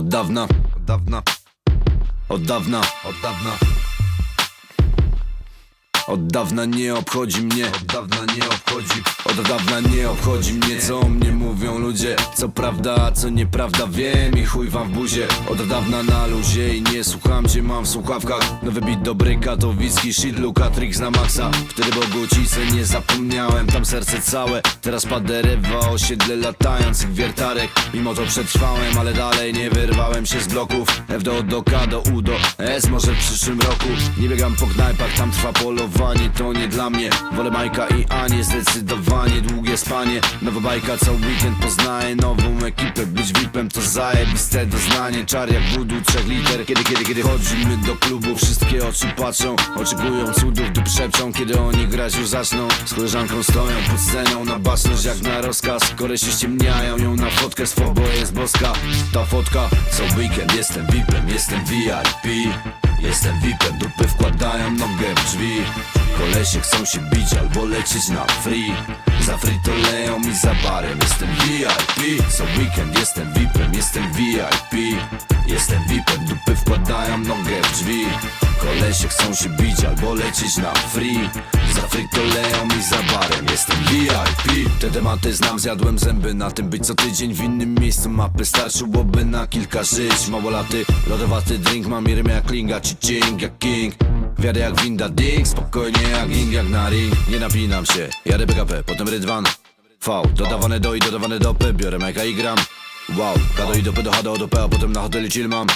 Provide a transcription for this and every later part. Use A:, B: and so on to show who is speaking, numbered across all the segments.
A: Od dawna, od dawna, od dawna, od dawna. Od dawna nie obchodzi mnie, od dawna nie obchodzi. Od dawna nie obchodzi mnie, co o mnie mówią ludzie. Co prawda, co nieprawda, wiem i chuj wam w buzie. Od dawna na luzie i nie słucham cię, mam w słuchawkach. Nowy beat dobry, katowicki shit, Luka Trix na maksa Wtedy Bogucice nie zapomniałem, tam serce całe. Teraz paderewa, osiedle latających wiertarek. Mimo to przetrwałem, ale dalej nie wyrwałem się z bloków. F do, do K do U do S, może w przyszłym roku. Nie biegam po knajpach, tam trwa polowanie To nie dla mnie, wolę Majka i Anię Zdecydowanie długie spanie. Nowa bajka, co weekend poznaję Nową ekipę, być VIPem to zajebiste doznanie. Czar jak budu, trzech liter. Kiedy, kiedy, kiedy chodzimy do klubu Wszystkie oczy patrzą, oczekują cudów Dup szepczą, kiedy oni grać już zaczną. Z koleżanką stoją pod sceną Na baczność jak na rozkaz. Kole się ściemniają ją na Swą, bo jest boska. Ta fotka, co weekend Jestem VIPem, jestem VIP Jestem VIPem, dupy wkładają nogę w drzwi. Kolesie chcą się bić albo lecieć na free. Za free to leją mi za barem Jestem VIP Co weekend jestem VIPem, jestem VIP Jestem VIPem, dupy wkładają nogę w drzwi. Kolesie chcą się bić albo lecieć na free. Za free to leją mi za barem Te tematy znam, zjadłem zęby. Na tym Być co tydzień. W innym miejscu mapy Starczyłoby na kilka żyć. Mało laty, lodowaty drink. Mam i jak linga, ci ching jak king. Wiadę jak winda ding, spokojnie jak ing, jak na ring. Nie napinam się, jadę BKP, potem rydwan. V, dodawane do i dodawane do P. Biorę majka i gram. Wow, K do i do P do H do P A potem na hotelu chill mam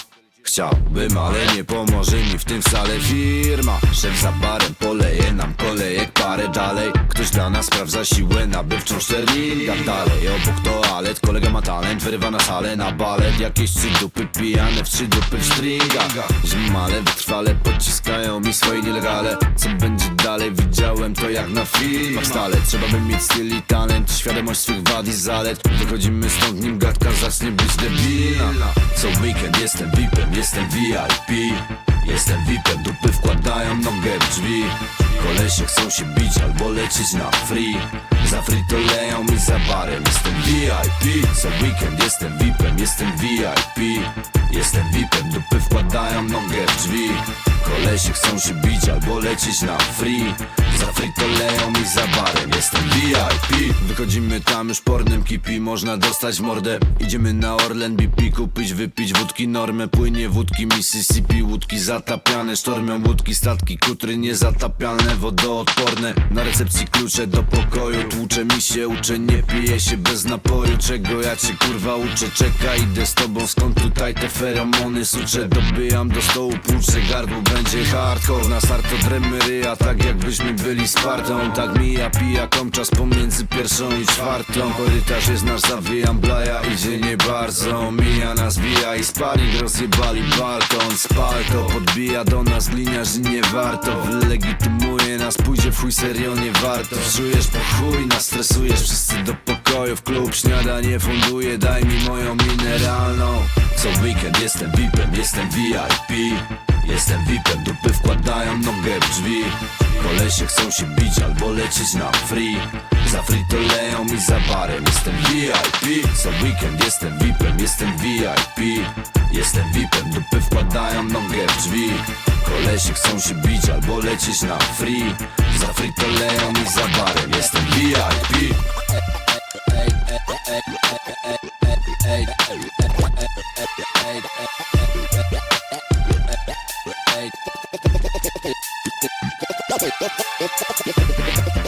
A: Chciałbym, ale nie pomoże mi w tym wcale firma. Szef za barem poleje nam kolejek parę dalej. Ktoś dla nas sprawdza siłę nabywczą Sterlinga Dalej obok toalet, kolega ma talent Wyrywa na salę na balet. Jakieś trzy dupy pijane w trzy dupy w stringach. Zimale wytrwale pociskają mi swoje nielegalne. Co będzie dalej widziałem to jak na filmach stale. Trzeba by mieć styl i talent Świadomość swych wad i zalet. Wychodzimy stąd nim gadka zacznie być debilna Co weekend jestem VIPem, jestem VIP Jestem VIPem, dupy wkładają nogę w drzwi. Kolesie chcą się bić albo lecieć na free. Za free to leją mi za barem Jestem VIP Co weekend jestem VIPem, jestem VIP Jestem VIPem, dupy wkładają nogę w drzwi Kolesie chcą się bić albo lecieć na free. Za free to leją mi za barem Jestem VIP Wychodzimy tam już pornem kipi Można dostać mordę. Idziemy na Orlen BP Kupić, wypić wódki normę. Płynie wódki Mississippi Łódki zatapiane Sztormią. Łódki Statki kutry niezatapialne Wodoodporne. Na recepcji klucze do pokoju Tłucze mi się, uczę Nie pije się bez napoju. Czego ja cię kurwa uczę? Czekaj, idę z tobą Skąd tutaj te feromony Suczę, dobijam do stołu Płuczę gardło będzie hardcore Na start to ryja Tak jakbyśmy byli Spartą Tak mija pijakom czas pomiędzy pierwszą i czwartą. Korytarz jest nasz, zawijam blaja Idzie nie bardzo, mija nas wija I sparring rozjebali balkon. Spal to, podbija do nas gliniarz i nie warto. Wylegitymuje nas, pójdzie w chuj serio nie warto. Czujesz po chuj, nas stresujesz Wszyscy do pokoju. W klub Śniadanie funduje, daj mi moją mineralną. Co weekend jestem VIPem, jestem VIP Jestem VIPem, dupy wkładają nogę w drzwi. Kolesie chcą się bić albo lecieć na free. Za free to leją mi za barem Jestem VIP Co weekend jestem VIPem, jestem VIP Jestem VIPem, dupy wkładają nogę w drzwi. Kolesie chcą się bić albo lecieć na free. Za free to leją mi za barem Jestem VIP
B: Hey. よかった。